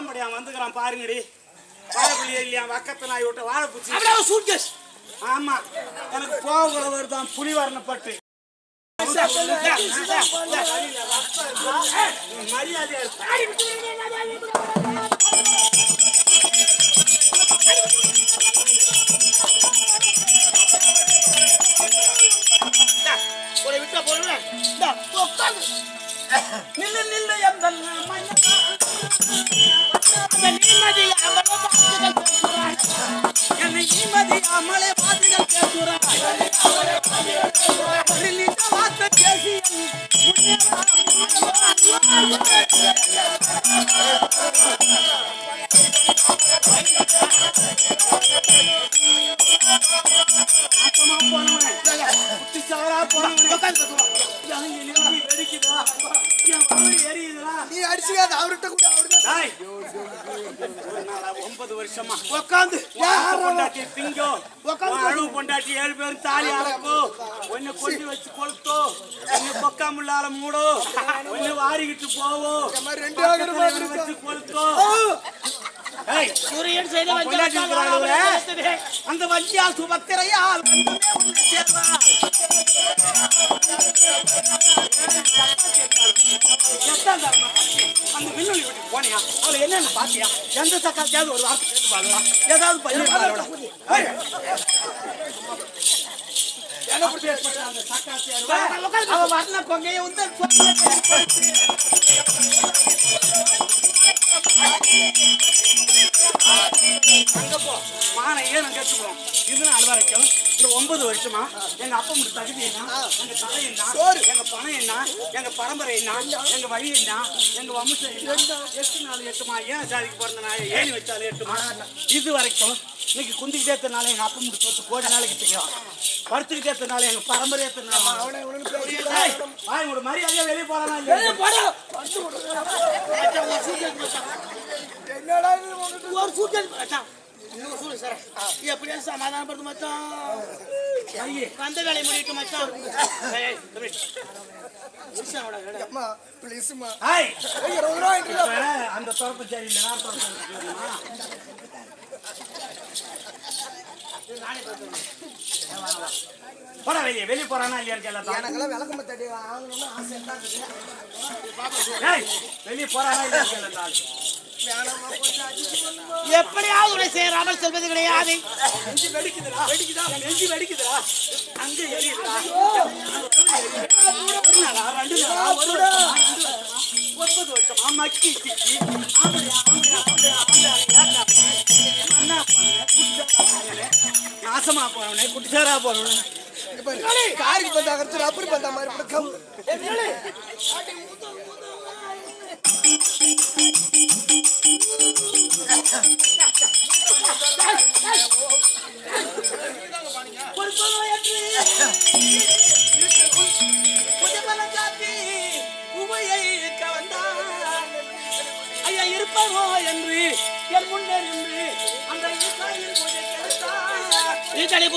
ஒரு ஆம்படியா வந்துக்கிறான் பாருங்கடி. வாழைப்புள்ளி இல்லையா? வக்கத்தை நாய் விட்ட வாழைப்பூச்சி. சூட் கேஸ் ஆமா. எனக்கு போகல வருதான் புலி வரணப்பட்டு மரியாதையா நில்லு நில்லு எந்த நிம்மதி அமல பாத்துகள் பேசுறாய் என்னை நிம்மதி பாத்துகள் பேசுறாய் வார்த்தை பேசி நீ அடிச்சுக்காத அவர்கிட்ட கூட அவர்கிட்ட ஒன்பது வருஷமா. உட்காந்து பொண்டாட்டி திங்கோ உன் அழுவு பொண்டாட்டி ஏழு பேரும் தாலி அறக்கோ. ஒன்னு கொண்டு வச்சு கொளுத்தோ. ஒன்னு கொக்கா முள்ளால மூடோ. ஒன்னு வாரிக்கிட்டு போவோ. வச்சு கொளுத்தோ. ஏய், சூரியன் செய்த அந்த வஞ்சியால் சுபத்திரையால் வந்தமே அந்த விண்வெளி வீட்டுக்கு போனியா? அவளை என்னன்னு பாத்தியா? எந்த சக்காத்தியாவது ஒரு வார்த்தை கேட்டு பாருடா. ஏதாவது பண்ணி. என்ன பிடிச்சி அந்த சக்காத்தியாரு அவ வர்ண கொங்கையை உந்தன் அங்க போ மானை ஏன் கட்டுக்கிறோம் இதனால வரைக்கும் இந்த ஒன்பது வருஷமா எங்க அப்பா முடி தகுதி என்ன? எங்க தலை என்ன? எங்க பணம் என்ன? எங்க பரம்பரை என்ன? எங்க வழி என்ன? எங்க வம்சம் என்ன? எட்டு நாள் எட்டுமா? ஏன் சாதிக்கு பிறந்த நாய் ஏணி வச்சாலும் எட்டுமா? இது வரைக்கும் இன்னைக்கு குந்திக்கிட்டே எத்தனால எங்க அப்பா முடி சொத்து கோடி நாளைக்கு தெரியும். படுத்துக்கிட்டே எத்தனால எங்க பரம்பரை எத்தனால ஒரு மரியாதையா வெளியே போறானா என்னடா இது ஒரு சூழ்நிலை மச்சான் இன்னும் சொல்லு சார் எப்படியா சமாதானப்படுத்து மச்சான்? வந்த வேலையை முடிட்டு அந்த தொடப்பு சரியில்லை நான்? போடா வெளியே. வெளியே போறானா இல்லையா எனக்கெல்லாம் விளக்கமா தடி வாங்கணும்னு ஆசை வெளியே போறானா இல்லையா எப்படியாவது உன்னை சேராமல் செல்வது கிடையாது ஒன்பது வருஷமா மக்கி சிக்கி நாசமா போனவனே இங்க பாரு, காருக்கு பந்தா கருத்து ரப்பர் பந்தா மாதிரி இப்படி என்று ஐயா என்று என் முன்னே நின்று அந்த ஈசானின் எடுத்தான். ஈசானி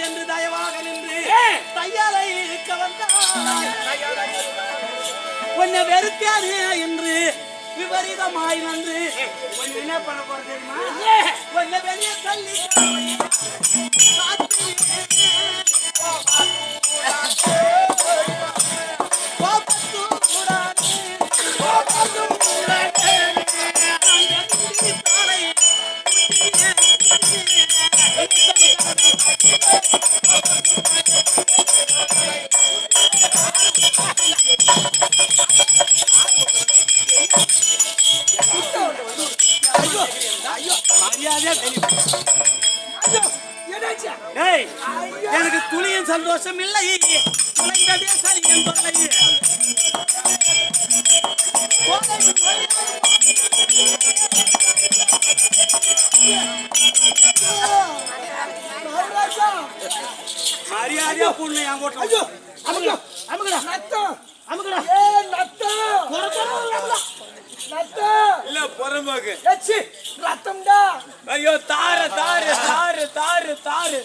என்று தயவாக நின்று தையாலை வந்தார் உன்னை வெறுத்தாரு என்று விபரீதமாய் வந்து. கொஞ்சம் என்ன பண்ண போற தெரியுமா? உன்னை வெளியே தள்ளி மரியாதையா? டேய் எனக்கு துளியின் சந்தோஷம் இல்லை குறைந்ததே சனியின் தொல்லை மகாராஜா, மரியாதையா பொண்ணு என் கூட்டம் ஐயோ, அமுக்குடா அமுக்குடா நத்தம். அமுக்குடா ஏ, நத்தம். நத்தம். இல்ல புறம்போக்கு ஏச்சி, ரத்தம்டா. ஐயோ தாரு தாரு தாரு தாரு தாரு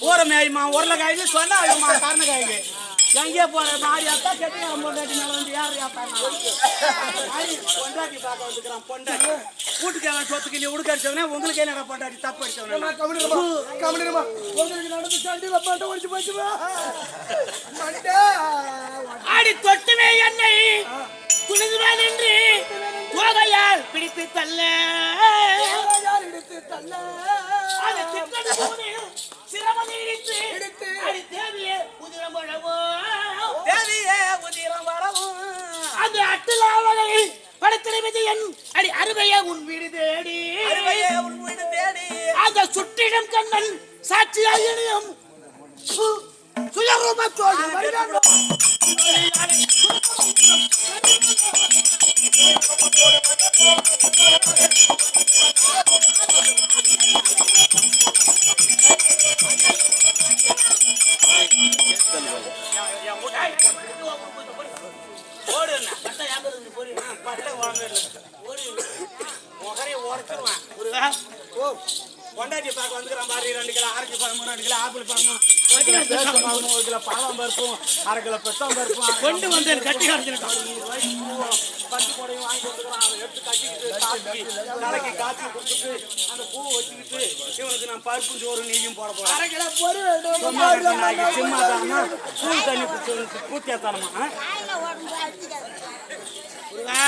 போற மேயுமா உருளைக்காயின்னு சொன்னா அழுமா கருணகாய்க்கு எங்கே போற? மாரியாத்தா கெட்டிக்காரன் பொண்டாட்டி மேல வந்து யார் பொண்டாட்டி பார்க்க வந்துக்கிறான் பொண்டாட்டி. வீட்டுக்காரன் சொத்துக்கு நீ உடுக்கடிச்சவனே உங்களுக்கு என்ன பொண்டாட்டி தப்பு அடிச்சவனே? கம்முனிருமா உங்களுக்கு நடந்து சண்டையில பாட்ட ஒழிச்சு போச்சுமா மண்டே ஆடி தொட்டுமே என்னை. பிடித்து தள்ள. யார் எடுத்து தள்ள. அது திட்டது போது இடித்து இடித்து. அடி தேவியே உதிரம் பழவோ தேவியே உதிரம் வரவும் அந்த அட்டுலாவலை படத்திலே விஜயன் அடி அருமையே உன் வீடு தேடி. அருமையே உன் வீடு தேடி. அந்த சுற்றிடம் கண்ணன் சாட்சியாகியும் சுயரூபத்தோடு வருகிறான். பொண்டாட்டி பார்க்க வந்துக்கிறான் பாரு ரெண்டு கிலோ ஆரஞ்சு பழமும் ரெண்டு கிலோ ஆப்பிள் பழமும் ஒரு கிலோ பாதாம் பருப்பும் அரை கிலோ பெத்தம் பருப்பும் கொண்டு வந்தேன் கட்டி பஞ்சு கூடையும் வாங்கி கொடுத்துக்கிறான் அதை எடுத்து கட்டிக்கிட்டு காய்ச்சி தலைக்கு காய்ச்சி கொடுத்துட்டு அந்த பூவை வச்சுக்கிட்டு இவனுக்கு நான் பருப்பு சோறு நெய்யும் போட போறேன். பொரு சும்மா தானா பூ தண்ணி பூத்தியா தரமா முருகா